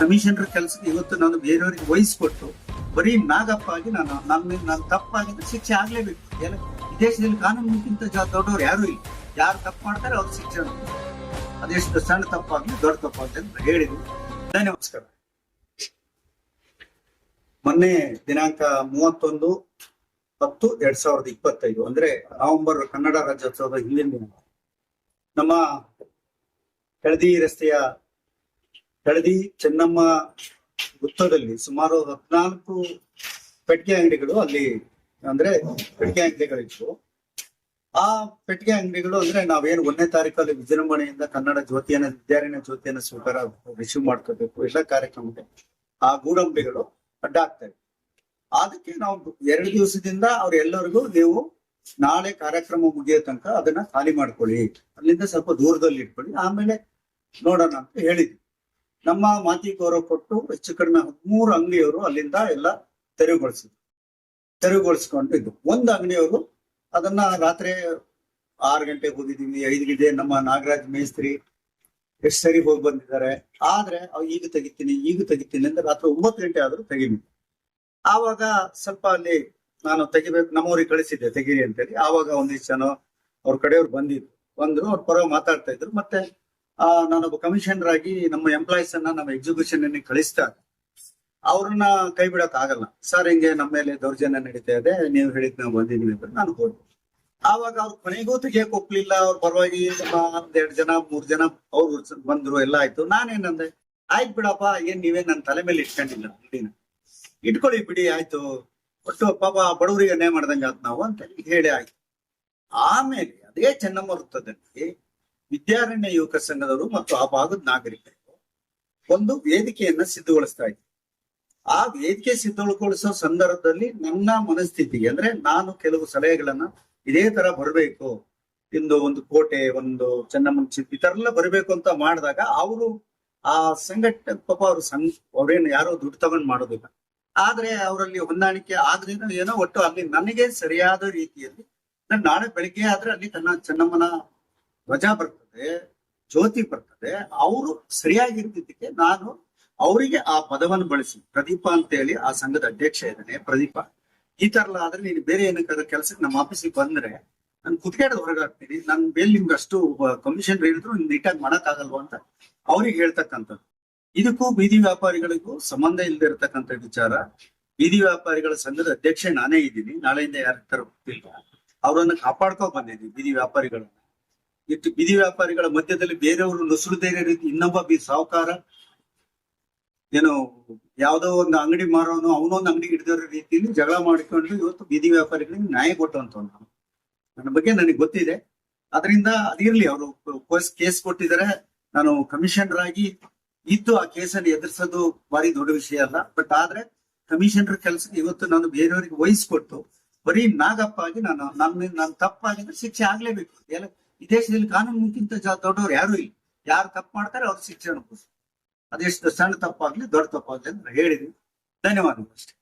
Commissioner ಕೆಲಸಕ್ಕೆ ಇವತ್ತು ನಾನು ಬೇರೆಯವರಿಗೆ ವಹಿಸ್ಕೊಟ್ಟು ಬರೀ ನಾಗಪ್ಪ ಆಗಿ ನಾನು ನನ್ನ ನಾನು ತಪ್ಪಾಗಿದ್ರೆ ಶಿಕ್ಷೆ ಆಗ್ಲೇಬೇಕು. ಎಲ್ಲ ದೇಶದಲ್ಲಿ ಕಾನೂನಿಗಿಂತ ದೊಡ್ಡವರು ಯಾರು ಇಲ್ಲ. ಯಾರು ತಪ್ಪು ಮಾಡ್ತಾರೆ ಅವ್ರ ಶಿಕ್ಷೆ. ಅದೆಷ್ಟು ಸಣ್ಣ ತಪ್ಪಾಗ್ಲಿ ದೊಡ್ಡ ತಪ್ಪಾಗ್ಲಿ ಅಂತ ಹೇಳಿದ್ವಿ ಧನ್ಯವಾದ. ಮೊನ್ನೆ ದಿನಾಂಕ ಮೂವತ್ತೊಂದು ಹತ್ತು ಎರಡ್ ಸಾವಿರದ ಇಪ್ಪತ್ತೈದು, ಅಂದ್ರೆ ನವೆಂಬರ್ ಕನ್ನಡ ರಾಜ್ಯೋತ್ಸವದ ಹಿಂದಿನ ದಿನ. ನಮ್ಮ ಕೆಳದಿ ರಸ್ತೆಯ ಕೆಳದಿ ಚೆನ್ನಮ್ಮ ವೃತ್ತದಲ್ಲಿ ಸುಮಾರು ಹದಿನಾಲ್ಕು ಪೆಟ್ಟಿಗೆ ಅಂಗಡಿಗಳು ಅಲ್ಲಿ ಅಂದ್ರೆ ಪೆಟ್ಟಿಗೆ ಅಂಗಡಿಗಳಿತ್ತು ಆ ಪೆಟ್ಟಿಗೆ ಅಂಗಡಿಗಳು ಅಂದ್ರೆ ನಾವೇನು ಒಂದನೇ ತಾರೀಕಲ್ಲಿ ವಿಜೃಂಭಣೆಯಿಂದ ಕನ್ನಡ ಜ್ಯೋತಿಯನ್ನ ವಿದ್ಯಾರಣ ಜ್ಯೋತಿಯನ್ನ ಸ್ವೀಕಾರ ರಿಸೀವ್ ಮಾಡ್ಕೋಬೇಕು, ಎಲ್ಲ ಕಾರ್ಯಕ್ರಮಕ್ಕೆ ಆ ಗೂಡಂಬಿಗಳು ಅಡ್ಡ ಆಗ್ತವೆ ಅದಕ್ಕೆ ನಾವು ಎರಡು ದಿವಸದಿಂದ ಅವ್ರೆಲ್ಲರಿಗೂ ನೀವು ನಾಳೆ ಕಾರ್ಯಕ್ರಮ ಮುಗಿಯೋ ತನಕ ಅದನ್ನ ಖಾಲಿ ಮಾಡ್ಕೊಳ್ಳಿ. ಅಲ್ಲಿಂದ ಸ್ವಲ್ಪ ದೂರದಲ್ಲಿ ಇಟ್ಕೊಳ್ಳಿ. ಆಮೇಲೆ ನೋಡೋಣ ಅಂತ ಹೇಳಿದ್ವಿ. ನಮ್ಮ ಮಾತಿ ಗೌರವ ಕೊಟ್ಟು ಹೆಚ್ಚು ಕಡಿಮೆ ಹದಿಮೂರು ಅಂಗಡಿಯವರು ಅಲ್ಲಿಂದ ಎಲ್ಲ ತೆರವುಗೊಳಿಸಿದ್ರು. ತೆರವುಗೊಳಿಸ್ಕೊಂಡಿದ್ದು. ಒಂದು ಅಂಗಡಿಯವರು ಅದನ್ನ ರಾತ್ರಿ ಆರು ಗಂಟೆಗೆ ಹೋಗಿದ್ದೀವಿ ಐದು ಗಂಟೆ ನಮ್ಮ ನಾಗರಾಜ್ ಮೇಸ್ತ್ರಿ ಎಷ್ಟು ಸರಿ ಹೋಗಿ ಬಂದಿದ್ದಾರೆ. ಆದ್ರೆ ಅವ್ ಈಗ ತೆಗಿತೀನಿ ಈಗ ತೆಗಿತೀನಿ ಅಂದ್ರೆ ರಾತ್ರಿ ಒಂಬತ್ತು ಗಂಟೆ ಆದ್ರೂ ತೆಗಿಬೇಕು. ಆವಾಗ ಸ್ವಲ್ಪ ಅಲ್ಲಿ ನಾನು ತೆಗಿಬೇಕು ನಮ್ಮೂರಿಗೆ ಕಳಿಸಿದ್ದೆ ತೆಗೀರಿ ಅಂತೇಳಿ. ಆವಾಗ ಒಂದಿಷ್ಟು ಜನ ಅವ್ರ ಕಡೆಯವ್ರು ಬಂದಿದ್ರು. ಬಂದ್ರು, ಅವ್ರ ಪರವಾಗಿ ಮಾತಾಡ್ತಾ ಇದ್ರು. ಮತ್ತೆ ಆ, ನಾನೊಬ್ಬ ಕಮಿಷನರ್ ಆಗಿ ನಮ್ಮ ಎಂಪ್ಲಾಯೀಸ್ ಅನ್ನ ನಮ್ಮ ಎಕ್ಸಿಕ್ಯೂಷನ್ ಕಳಿಸ್ದಾಗ ಅವ್ರನ್ನ ಕೈ ಬಿಡಕ್ ಆಗಲ್ಲ. ಸರ್ ಹಿಂಗೆ ನಮ್ಮ ಮೇಲೆ ದೌರ್ಜನ್ಯ ನಡೀತಾ ಇದೆ. ನೀವು ಹೇಳಿದ್ ನಾವು ಬಂದಿದೀವಿ ಅಂತ ನಾನು ಹೋದೆ. ಆವಾಗ ಅವ್ರ ಕೊನೆಗೂ ತೆಗಿಯಕ್ ಒಪ್ಲಿಲ್ಲ. ಅವ್ರ ಪರವಾಗಿ ಎರಡ್ ಜನ, ಮೂರ್ ಜನ ಅವ್ರು ಬಂದ್ರು, ಎಲ್ಲ ಆಯ್ತು. ನಾನೇನಂದೆ ಆಯ್ತು ಬಿಡಪ್ಪ, ಏನ್ ನೀವೇ ನನ್ನ ತಲೆ ಮೇಲೆ ಇಟ್ಕೊಂಡಿಲ್ಲ ಬಿಡಿನ ಇಟ್ಕೊಳ್ಳಿ ಬಿಡಿ, ಆಯ್ತು. ಒಟ್ಟು ಪಾಪ ಬಡವರಿಗೆ ಅನ್ಯಾಯ ಮಾಡ್ದಂಗ ಆತ್ ನಾವು ಅಂತ ಹೇಳಿ ಆಯ್ತು. ಆಮೇಲೆ ಅದೇ ಚೆನ್ನಮ್ಮ ವೃತ್ತದಲ್ಲಿ ವಿದ್ಯಾರಣ್ಯ ಯುವಕ ಸಂಘದವರು ಮತ್ತು ಆ ಭಾಗದ ನಾಗರಿಕರು ಒಂದು ವೇದಿಕೆಯನ್ನ ಸಿದ್ಧಗೊಳಿಸ್ತಾ ಇದ್ರು ಆ ವೇದಿಕೆ ಸಿದ್ಧಗೊಳಿಸೋ ಸಂದರ್ಭದಲ್ಲಿ ನನ್ನ ಮನಸ್ಥಿತಿ ಅಂದ್ರೆ ನಾನು ಕೆಲವು ಸಲಹೆಗಳನ್ನ ಇದೇ ತರ ಬರಬೇಕು, ಇಂದು ಒಂದು ಕೋಟೆ, ಒಂದು ಚೆನ್ನಮ್ಮನ ಚಿತ್ ಈ ತರ ಎಲ್ಲ ಬರಬೇಕು ಅಂತ ಮಾಡಿದಾಗ ಅವರು ಆ ಸಂಘಟನೆ, ಪಾಪ ಅವ್ರ ಸಂಘ, ಅವ್ರೇನು ಯಾರೋ ದುಡ್ಡು ತಗೊಂಡ್ ಮಾಡೋದಿಲ್ಲ. ಆದ್ರೆ ಅವರಲ್ಲಿ ಹೊಂದಾಣಿಕೆ ಆದ್ರಿಂದ ಏನೋ ಒಟ್ಟು ಅಲ್ಲಿ ನನಗೆ ಸರಿಯಾದ ರೀತಿಯಲ್ಲಿ, ನಾನು ನಾಳೆ ಬೆಳಿಗ್ಗೆ ಆದ್ರೆ ಅಲ್ಲಿ ತನ್ನ ಚೆನ್ನಮ್ಮನ ಧ್ವಜ ಬರ್ತದೆ, ಜ್ಯೋತಿ ಬರ್ತದೆ, ಅವರು ಸರಿಯಾಗಿರ್ತಿದ್ದಕ್ಕೆ ನಾನು ಅವರಿಗೆ ಆ ಪದವನ್ನು ಬಳಸಿ. ಪ್ರದೀಪ ಅಂತ ಹೇಳಿ ಆ ಸಂಘದ ಅಧ್ಯಕ್ಷ ಇದ್ದಾನೆ, ಪ್ರದೀಪ. ಈ ತರ ಆದ್ರೆ ನೀನು ಬೇರೆ ಏನಕ್ಕಾದ್ರೂ ಕೆಲಸಕ್ಕೆ ನಮ್ಮ ಆಫೀಸಿಗೆ ಬಂದ್ರೆ ನಾನು ಕುತ್ಕಾಡೋದು ಹೊರಗಾಗ್ತೀನಿ. ನನ್ ಮೇಲೆ ನಿಮ್ಗೆ ಅಷ್ಟು ಕಮಿಷನ್ ಹೇಳಿದ್ರು ನೀಟಾಗಿ ಮಾಡಕ್ ಆಗಲ್ವಾ ಅಂತ ಅವ್ರಿಗೆ ಹೇಳ್ತಕ್ಕಂಥದ್ದು. ಇದಕ್ಕೂ ಬೀದಿ ವ್ಯಾಪಾರಿಗಳಿಗೂ ಸಂಬಂಧ ಇಲ್ಲದೆ ಇರತಕ್ಕಂಥ ವಿಚಾರ. ಬೀದಿ ವ್ಯಾಪಾರಿಗಳ ಸಂಘದ ಅಧ್ಯಕ್ಷ ನಾನೇ ಇದ್ದೀನಿ. ನಾಳೆಯಿಂದ ಯಾರು ತರ ಗೊತ್ತಿಲ್ಲ. ಅವರನ್ನ ಕಾಪಾಡ್ಕೊ ಬಂದಿದ್ದೀನಿ ಬೀದಿ ವ್ಯಾಪಾರಿಗಳನ್ನ. ಇತ್ತು ಬೀದಿ ವ್ಯಾಪಾರಿಗಳ ಮಧ್ಯದಲ್ಲಿ ಬೇರೆಯವರು ನುಸುರುದೇರೆ ರೀತಿ ಇನ್ನೊಬ್ಬ ಬಿ ಸಾಹುಕಾರ, ಏನು ಯಾವ್ದೋ ಒಂದು ಅಂಗಡಿ ಮಾರೋನು ಅವನೊಂದು ಅಂಗಡಿ ಹಿಡಿದಿರೋ ರೀತಿಯಲ್ಲಿ ಜಗಳ ಮಾಡಿಕೊಂಡು ಇವತ್ತು ಬೀದಿ ವ್ಯಾಪಾರಿಗಳಿಗೆ ನ್ಯಾಯ ಕೊಟ್ಟಂತ ನಾನು. ನನ್ನ ಬಗ್ಗೆ ನನಗೆ ಗೊತ್ತಿದೆ. ಅದರಿಂದ ಅದಿರ್ಲಿ ಅವರು ಕೇಸ್ ಕೊಟ್ಟಿದ್ದಾರೆ. ನಾನು ಕಮಿಷನರ್ ಆಗಿ ಇದ್ದು ಆ ಕೇಸನ್ನು ಎದುರಿಸೋದು ಬಾರಿ ದೊಡ್ಡ ವಿಷಯ ಅಲ್ಲ. ಬಟ್ ಆದ್ರೆ ಕಮಿಷನರ್ ಕೆಲಸ ಇವತ್ತು ನಾನು ಬೇರೆಯವರಿಗೆ ವಹಿಸ್ಕೊಟ್ಟು ಬರೀ ನಾಗಪ್ಪ ಆಗಿ ನಾನು, ನನ್ನ ನನ್ನ ತಪ್ಪಾಗಿದ್ರೆ ಶಿಕ್ಷೆ ಆಗ್ಲೇಬೇಕು. ಎಲ್ಲ ದೇಶದಲ್ಲಿ ಕಾನೂನಿಗಿಂತ ಜಾ- ದೊಡ್ಡವ್ರು ಯಾರು ಇಲ್ಲ. ಯಾರು ತಪ್ಪು ಮಾಡ್ತಾರೆ ಅವ್ರು ಶಿಕ್ಷಣ ಅದೆಷ್ಟು ಸಣ್ಣ ತಪ್ಪಾಗ್ಲಿ ದೊಡ್ಡ ತಪ್ಪಾಗ್ಲಿ ಅಂತ ಹೇಳಿದ್ವಿ ಧನ್ಯವಾದಗಳು ಅಷ್ಟೇ.